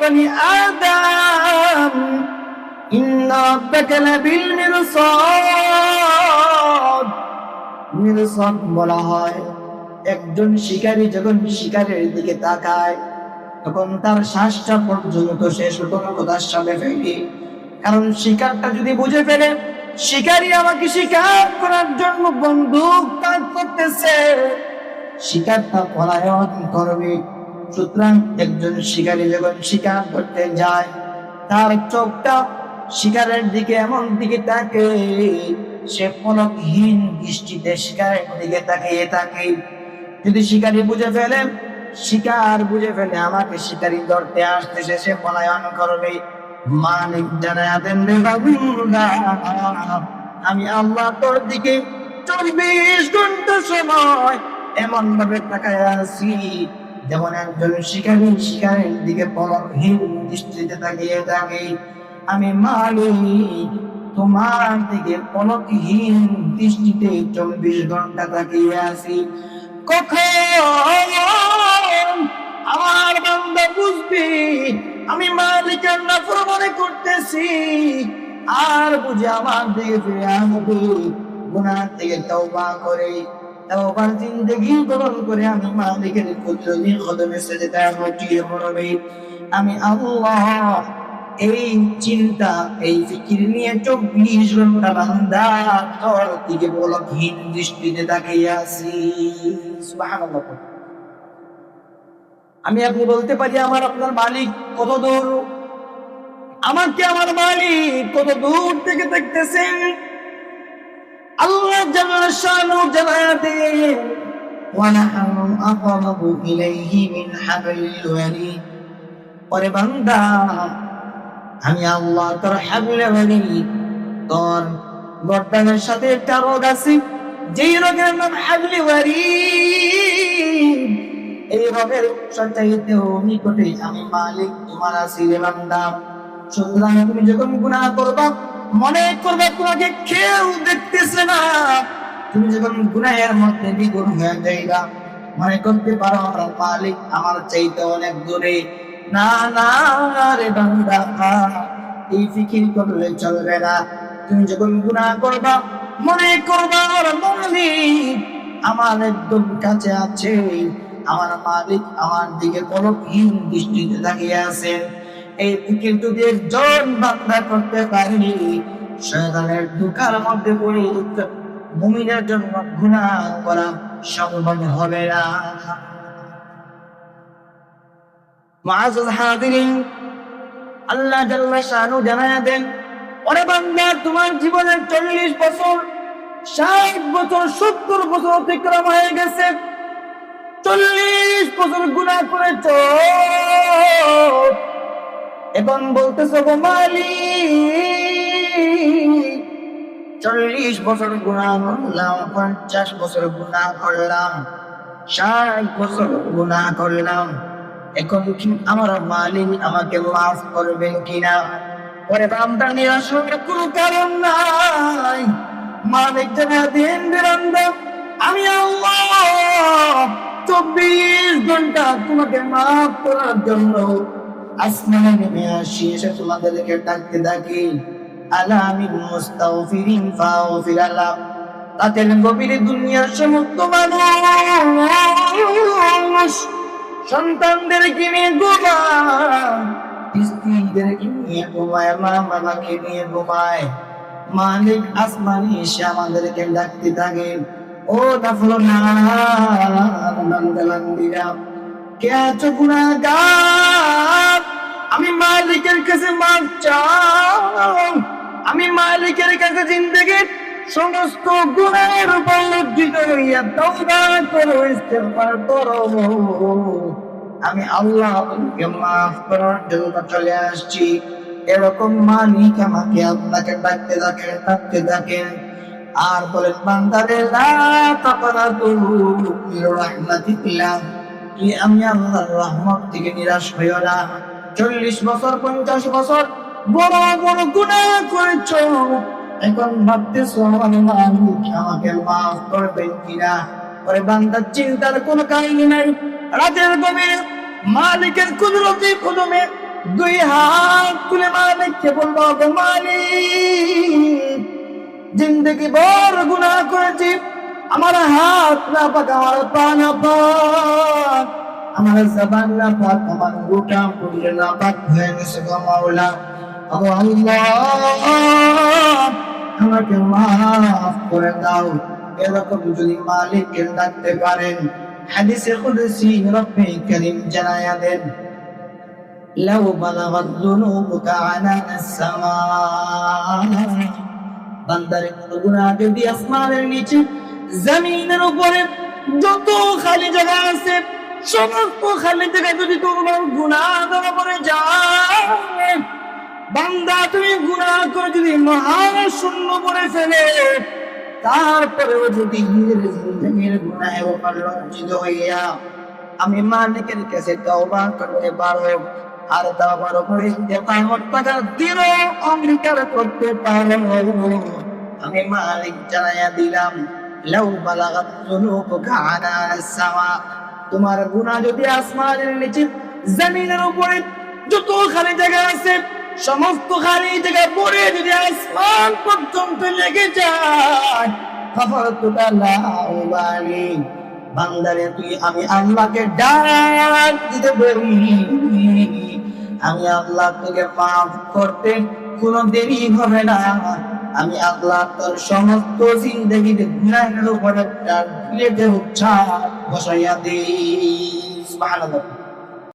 بني آدم إن ربك لبالمرصاد মিরসদ বলা হয় একজন শিকারী যখন শিকারের দিকে তাকায় তখন তার শ্বাসটা পর্যন্ত সে সতর্কতার সাথে ফেলে কারণ শিকারটা যদি বুঝে ফেলে শিকারী আমাকে শিকার করার জন্য বন্দুক তাক করতেছে শিকারটা পলায়ন করবে সুতরাং একজন শিকারী যখন শিকার করতে যায়, তার চোখটা শিকারের দিকে এমন দিকে তাকে, সে পলকহীন দৃষ্টিতে শিকারের দিকে তাকিয়ে থাকে। যদি শিকারী বুঝে ফেলে, শিকার বুঝে ফেলে, আমাকে শিকারী ধরতে আসতেছে, সে পলায়ন করবে। দেন আমি আল্লাহ তোর দিকে চব্বিশ ঘণ্টা সময় এমন ভাবে তাকায় আছি। যেমন একজন শিকারী, শিকারের দিকে পলকহীন দৃষ্টিতে তাকিয়ে থাকে। আমি মালিক তোমার দিকে পলকহীন দৃষ্টিতে চব্বিশ ঘণ্টা তাকিয়ে আছি। কখন আমার বান্দা বুঝবি? আমি মালিকের নাফরমানি করতেছি। আর বুঝে আমার দিকে ফিরে আসবে। গুনার থেকে তওবা করে। গ্রহণ করে আমি মালিকের কুদরতি কদমে আমি আল্লাহ এই চিন্তা, এই ফিকির নিয়ে চব্বিশ ঘণ্টা দৃষ্টিতে তাকিয়ে আমি আপনি বলতে পারি, আমার আপনার মালিক কত দূর? আমাকে আমার মালিক কত দূর থেকে দেখতেছেন? আল্লাহ জানার শানু জানাতে ونحن أقرب إليه من حبل الوريد ওরে বান্দা আমি আল্লাহ তোর হাবলে বলি তোর গর্দানের সাথে একটা রোগ আছে যেই রোগের নাম হাবলি বাড়ি এই রোগের সঞ্চাইতেও নিকটে আমি মালিক তোমার আছি রে বান্দা সুতরাং তুমি যখন গুনাহ করবা, মনে করবে তোমাকে কেউ দেখতেছে না। তুমি যখন গুনাহের মধ্যে দ্বিগুণ হয়ে যাইবা, মনে করতে পারো আমার মালিক, আমার চাইতে অনেক দূরে। না না, রে বান্দা, এই ফিকির করলে চলবে না। তুমি যখন গুনাহ করবা, মনে করবা আমার মালিক, আমার একদম কাছে আছে। আমার মালিক আমার দিকে পলকহীন দৃষ্টিতে তাকিয়ে আছেন ফিকির যদি বান্দা করতে পারেনি। শয়তানের দুকার মধ্যে পড়ে মুমিনের জন্য করা সম্ভব হবে না। হাদিরিন আল্লাহ জাল্লা শানু জানায়া দেন, ওরে বান্দা, তোমার জীবনের চল্লিশ বছর, ষাট বছর, সত্তর বছর অতিক্রম হয়ে গেছে। চল্লিশ বছর গুণা করেছ। এখন বলতেছ গো মালিক, চল্লিশ বছর গুণা করলাম, পঞ্চাশ বছর গুণা করলাম, ষাট বছর গুণা করলাম। এখন কি আমার মালিক আমাকে মাফ করবেন কিনা? পরে বান্দা নিরাশনের কোনো কারণ নাই। মালিক জানা, দিন বেরান্দা আমি চব্বিশ ঘণ্টা তোমাকে মাফ করার জন্য আসমানে নেমে আসি, এসে তোমাদেরকে ডাকতে ডাকি আলা আমি মুস্তাগফিরিন ফাগফির আলা। তাদের গভীরে দুনিয়ার সমস্ত মানুষ সন্তানদেরকে নিয়ে ঘুমায়। স্ত্রীদেরকে নিয়ে ঘুমায়, মা বাবাকে নিয়ে ঘুমায়। মালিক আসমানি এসে আমাদেরকে ডাকতে থাকে। ও নাফলো না কে আছো গুণাগার? আমি মালিকের কাছে মাপ চাও আমি মালিকের কাছে জিন্দগি সমস্ত গুণের উপর লজ্জিত হইয়া তওবা করো, ইস্তেগফার করো। আমি আল্লাহ মাফ করার জন্য চলে আসছি। এরকম মালিক আমাকে আপনাকে ডাকতে থাকেন ডাকতে থাকেন আর বলেন, বান্দারে আমি আল্লাহর রহমত থেকে নিরাশ হইও না। চল্লিশ বছর, পঞ্চাশ বছর, বড় বড় গুনাহ করেছ। এখন ভাবতেছো আমাকে মাফ করবেন কিনা? ওরে বান্দার চিন্তার কোনো কাহিনী নাই। রাতের গভীরে মালিকের কুদরতি কদমে দুই হাত তুলে মালিককে বলব গো মালিক, জিন্দগি বড় গুণা করেছি। আমার হাত না পাক, আমার পা না পাক। আমার জবান না পাক আমার গোটা পুরো না পাক হয়ে গেছে গো মাওলা ও আল্লাহ আমাকে মাফ করে দাও এরকম যদি মালিককে ডাকতে পারেন হাদিসে কুদসি রব্বে করিম জানায়া দেন لو بلغت ذنوبك عنان السماء বান্দারে কোনো গুনাহ যদি আসমানের নিচে জমিনের উপরে যত খালি জায়গা আছে সমস্ত খালি জায়গায় যদি তোমার গুনাহ ধরা পড়ে যায়, বান্দা, তুমি গুনাহ করে যদি মহা শূন্য করে ফেলে, তারপরেও যদি নিজের গুনাহে লজ্জিত হইয়া আমি মালিকের কাছে তওবা করতে পারো আর তারপর উপরে কামত টাকা দিল, অঙ্গীকার করতে পারো। আমি মালিক জানাইয়া দিলাম, লাউ বালাগাত যুনুবুকা আলা সামা। তোমার গুনাহ যদি আসমানের নিচে, জমিনের উপরে যত খালি জায়গা আছে, সমস্ত খালি জায়গা পড়ে যদি আসমান পর্যন্ত লেগে যায় বান্দারে, তুই, আমি আল্লাহকে ডাক দিতে পারি। আমি আল্লাহ তোকে মাফ করতে কোনো দেরি হবে না। আমি আল্লাহ তোর সমস্ত জিন্দগিতে গুনাহের উপরে একটা প্লেটে উচ্ছা বসাইয়া দিই। সুবহানাল্লাহ।